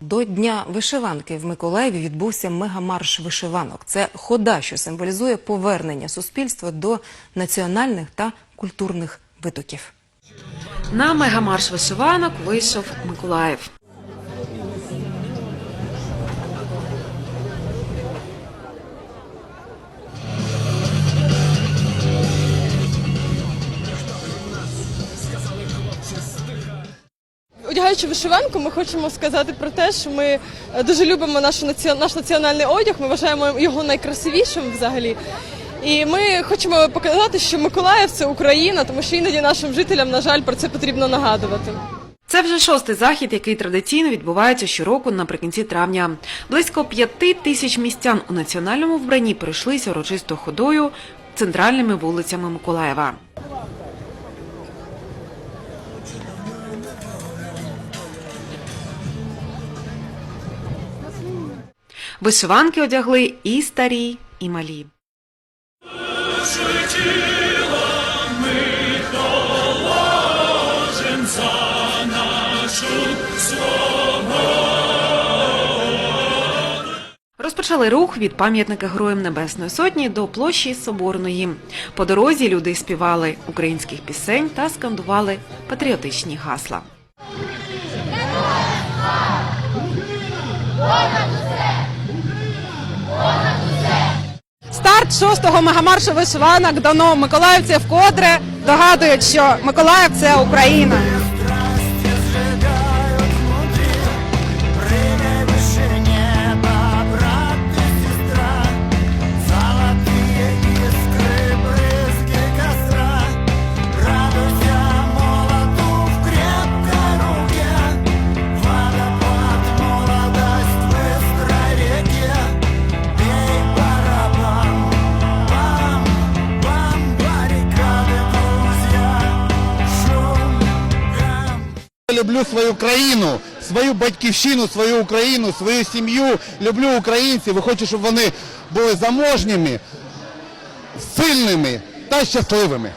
До Дня вишиванки в Миколаєві відбувся мегамарш вишиванок. Це хода, що символізує повернення суспільства до національних та культурних витоків. На мегамарш вишиванок вийшов Миколаїв. Одягаючи вишиванку, ми хочемо сказати про те, що ми е, дуже любимо наш національний одяг. Ми вважаємо його найкрасивішим взагалі. І ми хочемо показати, що Миколаїв це Україна, тому що іноді нашим жителям, на жаль, про це потрібно нагадувати. Це вже шостий захід, який традиційно відбувається щороку наприкінці травня. Близько п'яти тисяч містян у національному вбранні пройшлися урочистою ходою центральними вулицями Миколаєва. Вишиванки одягли і старі, і малі. Розпочали рух від пам'ятника Героям Небесної Сотні до площі Соборної. По дорозі люди співали українських пісень та скандували патріотичні гасла. Старт шостого мегамаршу вишиванок дано миколаївці вкотре догадують, що Миколаїв це Україна. Люблю свою країну, свою батьківщину, свою Україну, свою сім'ю. Люблю українців і хочу, щоб вони були заможніми, сильними та щасливими.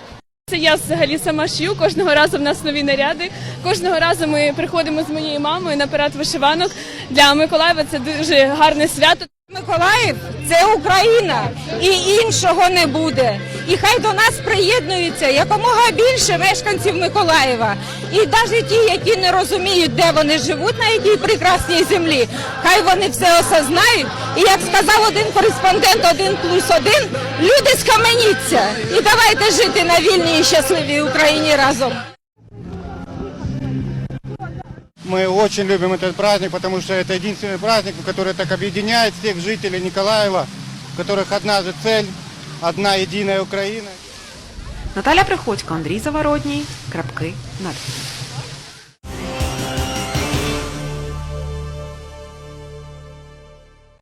Це я взагалі сама шью. Кожного разу в нас нові наряди. Кожного разу ми приходимо з моєю мамою на парад вишиванок. Для Миколаєва це дуже гарне свято. Миколаїв це Україна і іншого не буде. І хай до нас приєднується якомога більше мешканців Миколаєва. І навіть ті, які не розуміють, де вони живуть на якій прекрасній землі, хай вони все осознають. І як сказав один кореспондент, один плюс один, люди схаменіться. І давайте жити на вільній і щасливій Україні разом. Мы очень любим этот праздник, потому что это единственный праздник, который так объединяет всех жителей Николаева, у которых одна же цель, одна единая Украина. Наталя Приходько, Андрій Заворотній. Крапки над. «і».